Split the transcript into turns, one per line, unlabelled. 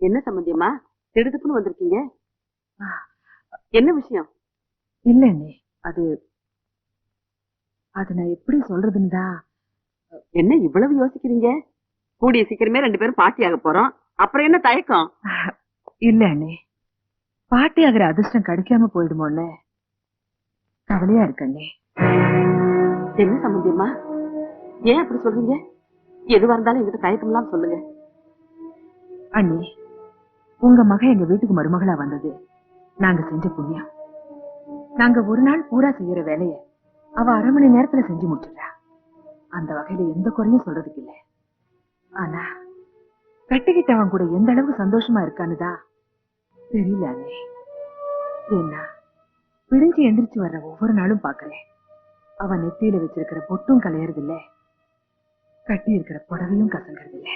என்ன சம்பந்தியம்மா? திடுதுப்புன்னு வந்திருக்கீங்க. என்ன விஷயம்?
இல்ல அண்ணே அது அது நான் எப்படி சொல்றதுன்னு தான்
என்ன இவ்வளவு யோசிக்கிறீங்க? கூடிய சீக்கிரமே ரெண்டு பேரும் பாட்டி ஆக போறோம். அப்புறம் என்ன தயக்கம்?
இல்ல அண்ணே பாட்டி ஆகிற அதிர்ஷ்டம் கிடைக்காம போயிடுமோன்னு கவலையா இருக்கு அண்ணே
என்ன சம்பந்தியம்மா? ஏன் அப்படி சொல்றீங்க? எதுவா இருந்தாலும் என்கிட்ட தயக்கம் இல்லாம சொல்லுங்க.
அண்ணி உங்க மக எங்க வீட்டுக்கு மருமகளா வந்தது. நாங்க செஞ்ச புண்ணியம். நாங்க ஒரு நாள் பூரா செய்யற வேலைய அவ அரை மணி நேரத்துல செஞ்சு முடிச்சிட்டா அந்த வகையில எந்த குறையும் சொல்றதுக்கு இல்ல. ஆனா கட்டிக்கிட்டவன் கூட எந்த அளவுக்கு சந்தோஷமா இருக்கான்னுதான் தெரியல அண்ணே. ஏன்னா பிடிஞ்சு எந்திரிச்சு வர்ற ஒவ்வொரு நாளும் பாக்குறேன். அவன் நெத்தியில வச்சிருக்கிற பொட்டும் கலையறதில்ல கட்டி இருக்கிற புடவையும் கசங்கறது இல்ல